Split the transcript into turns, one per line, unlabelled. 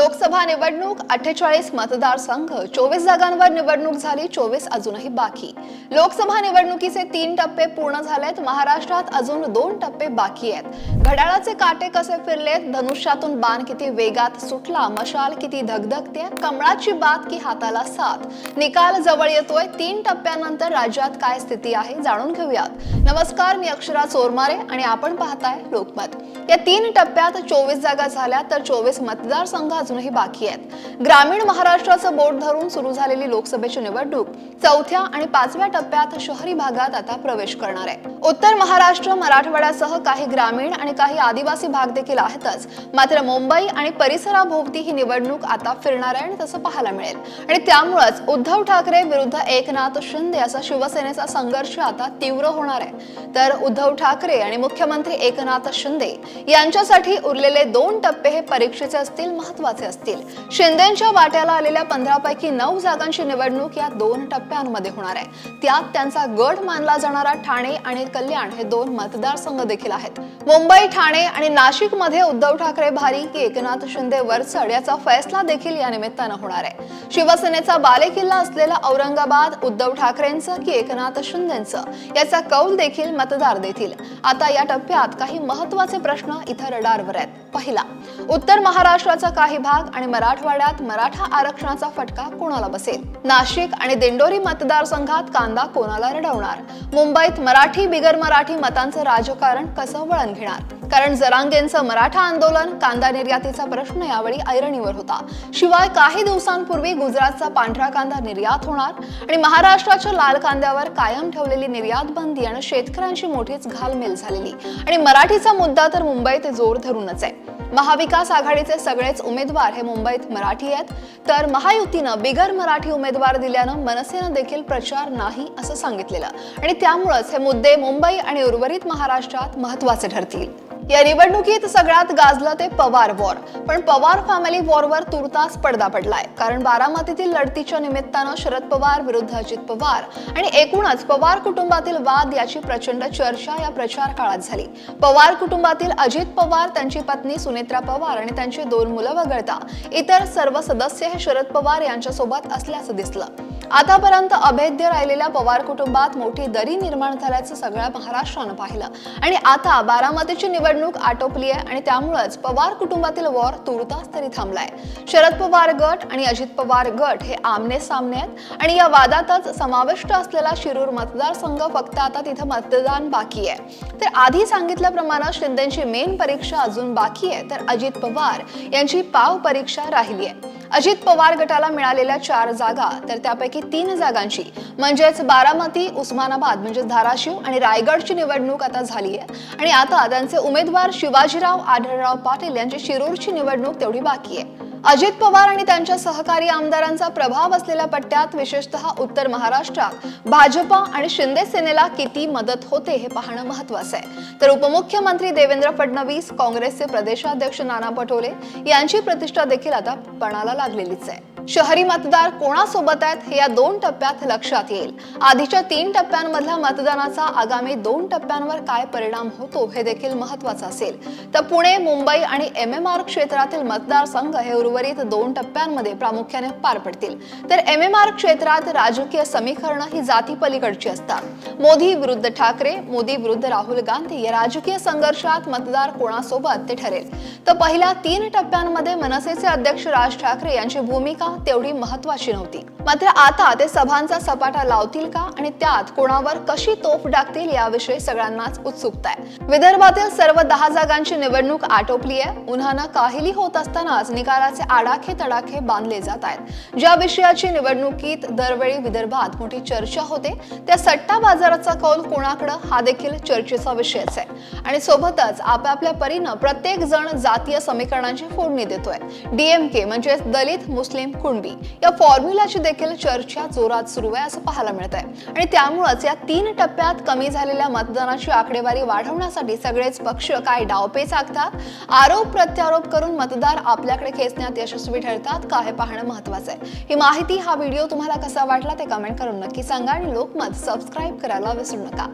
लोकसभा निवडणूक अठ्ठेचाळीस मतदारसंघ चोवीस जागांवर निवडणूक झाली चोवीस अजूनही बाकी. लोकसभा निवडणुकीचे तीन टप्पे पूर्ण झालेत महाराष्ट्रात अजून दोन टप्पे बाकी आहेत. घड्याळाचे काटे कसे फिरलेत धनुष्यातून बाण किती वेगात सुटला मशाल किती धगधगते कमळाची बात की हाताला साथ? निकाल जवळ येतोय तीन टप्प्यानंतर राज्यात काय स्थिती आहे जाणून घेऊयात. नमस्कार मी अक्षरा चोरमारे आणि आपण पाहताय लोकमत. या तीन टप्प्यात चोवीस जागा झाल्या तर चोवीस मतदारसंघ अजूनही बाकी आहेत. ग्रामीण महाराष्ट्राचं बोट धरून सुरू झालेली लोकसभेची निवडणूक चौथ्या आणि पाचव्या टप्प्यात शहरी भागात आता प्रवेश करणार आहे. उत्तर महाराष्ट्र मराठवाड्यासह काही ग्रामीण आणि काही आदिवासी भाग देखील आहेतच. मात्र मुंबई आणि परिसराभोवती ही निवडणूक आता फिरणार आहे आणि तसं पाहायला मिळेल. आणि त्यामुळेच उद्धव ठाकरे विरुद्ध एकनाथ शिंदे असा शिवसेनेचा संघर्ष आता तीव्र होणार आहे. तर उद्धव ठाकरे आणि मुख्यमंत्री एकनाथ शिंदे यांच्यासाठी उरलेले दोन टप्पे हे परीक्षेचे असतील महत्त्वाचे असतील. शिंदेच्या वाट्याला आलेल्या पंधरापैकी नऊ जागांची निवडणूक या दोन टप्प्यांमध्ये होणार आहे. त्यात त्यांचा गट मानला जाणारा ठाणे आणि कल्याण हे दोन मतदारसंघ देखील आहेत. मुंबई ठाणे आणि नाशिकमध्ये उद्धव ठाकरे भारी की एकनाथ शिंदे वरचढ याचा फैसला देखील या निमित्तानं होणार आहे. शिवसेनेचा बालेकिल्ला असलेला औरंगाबाद उद्धव ठाकरेंचं की एकनाथ शिंदेचं याचा कौल देखील मतदार देतील. आता या टप्प्यात काही महत्त्वाचे प्रश्न इथं रडारवर आहेत. पहिला उत्तर महाराष्ट्राचा काही भाग आणि मराठवाड्यात मराठा आरक्षणाचा फटका कोणाला बसेल? नाशिक आणि दिंडोरी मतदारसंघात कांदा कोणाला रडवणार? मुंबईत मराठी बिगर मराठी मतांचं राजकारण कसं वळण घेणार? कारण जरांगेंचं मराठा आंदोलन कांदा निर्यातीचा प्रश्न यावेळी ऐरणीवर होता. शिवाय काही दिवसांपूर्वी गुजरातचा पांढरा कांदा निर्यात होणार आणि महाराष्ट्राच्या लाल कांद्यावर कायम ठेवलेली निर्यात बंदी आणि शेतकऱ्यांची मोठीच घालमेल झालेली. आणि मराठीचा मुद्दा तर मुंबईत जोर धरूनच आहे. महाविकास आघाडीचे सगळेच उमेदवार हे मुंबईत मराठी आहेत. तर महायुतीनं बिगर मराठी उमेदवार दिल्यानं मनसेनं देखील प्रचार नाही असं सांगितलेलं. आणि त्यामुळेच हे मुद्दे मुंबई आणि उर्वरित महाराष्ट्रात महत्त्वाचे ठरतील. या निवडणुकीत सगळ्यात गाजलं ते पवार वॉर. पण पवार फॅमिली वॉरवर तुर्तास पडदा पडलाय. कारण बारामतीतील लढतीच्या निमित्तानं शरद पवार विरुद्ध अजित पवार. आणि एकूणच पवार कुटुंबातील वाद याची प्रचंड चर्चा या प्रचार काळात झाली. पवार कुटुंबातील अजित पवार त्यांची पत्नी सुने सुमित्रा पवार आणि त्यांची दोन मुलं वगळता. इतर सर्व सदस्य हे शरद पवार यांच्यासोबत असल्याचं दिसलं. आतापर्यंत अभेद्य राहिलेल्या पवार कुटुंबात मोठी दरी निर्माण झाल्याचं सगळ्या महाराष्ट्रानं पाहिलं. आणि आता बारामतीची निवडणूक आटोपली आहे आणि त्यामुळेच पवार कुटुंबातील वॉर तुर्तास तरी थांबलाय. शरद पवार गट आणि अजित पवार गट हे आमने सामने आहेत आणि या वादातच समाविष्ट असलेला शिरूर मतदारसंघ फक्त आता तिथं मतदान बाकी आहे. तर आधी सांगितल्याप्रमाणे शिंदेची मेन परीक्षा अजून बाकी आहे तर अजित पवार यांची पाव परीक्षा राहिली आहे. अजित पवार गटाला मिळालेल्या चार जागा तर त्यापैकी तीन जागांची म्हणजेच बारामती उस्मानाबाद म्हणजेच धाराशिव आणि रायगडची निवडणूक आता झाली आहे. आणि आता त्यांचे उमेदवार शिवाजीराव आढळराव पाटील यांची शिरूरची निवडणूक तेवढी बाकी आहे. अजित पवार आणि त्यांच्या सहकारी आमदारांचा प्रभाव असलेल्या पट्ट्यात विशेषतः उत्तर महाराष्ट्रात भाजपा आणि शिंदे सेनेला किती मदत होते हे पाहणं महत्वाचं आहे. तर उपमुख्यमंत्री देवेंद्र फडणवीस काँग्रेसचे प्रदेशाध्यक्ष नाना पटोले यांची प्रतिष्ठा देखील आता पणाला लागलेलीच आहे. शहरी मतदार कोणासोबत आहेत हे या दोन टप्प्यात लक्षात येईल. आधीच्या तीन टप्प्यांमधल्या मतदानाचा आगामी दोन टप्प्यांवर काय परिणाम होतो हे देखील महत्वाचं असेल. तर पुणे मुंबई आणि एम एम आर क्षेत्रातील मतदारसंघ हे उर्वरित दोन टप्प्यांमध्ये प्रामुख्याने पार पडतील. तर एम एम आर क्षेत्रात राजकीय समीकरणं ही जाती पलीकडची असतात. मोदी विरुद्ध ठाकरे मोदी विरुद्ध राहुल गांधी या राजकीय संघर्षात मतदार कोणासोबत ते ठरेल. तर पहिल्या तीन टप्प्यांमध्ये मनसेचे अध्यक्ष राज ठाकरे यांची भूमिका तेवढी महत्वाची नव्हती. मात्र आता ते सभांचा सपाटा लावतील का आणि त्यात कोणावर कशी तोफ टाकतील याविषयी सगळ्यांनाच उत्सुकता आहे. विदर्भातील सर्व दहा जागांची निवडणूक आटोपली आहे. उन्हानं काहीली होत असतानाच निकालाचे आडाखे तडाखे बांधले जात आहेत. ज्या विषयाची निवडणुकीत दरवेळी विदर्भात मोठी चर्चा होते त्या सट्टा बाजाराचा कौल कोणाकडं हा देखील चर्चेचा विषयच आहे. आणि सोबतच आपापल्या परीनं प्रत्येक जण जातीय समीकरणांची फोडणी देतोय. डीएमके म्हणजेच दलित मुस्लिम कुणबी. या फॉर्म्युलाची देखील चर्चा जोरात सुरू आहे असं पाहायला मिळत आहे आणि त्यामुळेच या तीन टप्प्यात कमी झालेल्या मतदानाची आकडेवारी वाढवण्यासाठी सगळेच पक्ष काय डावपेच आखतात आरोप प्रत्यारोप करून मतदार आपल्याकडे खेचण्यात यशस्वी ठरतात का हे पाहणं महत्वाचं आहे. ही माहिती हा व्हिडिओ तुम्हाला कसा वाटला ते कमेंट करून नक्की सांगा आणि लोकमत सबस्क्राईब करायला विसरू नका.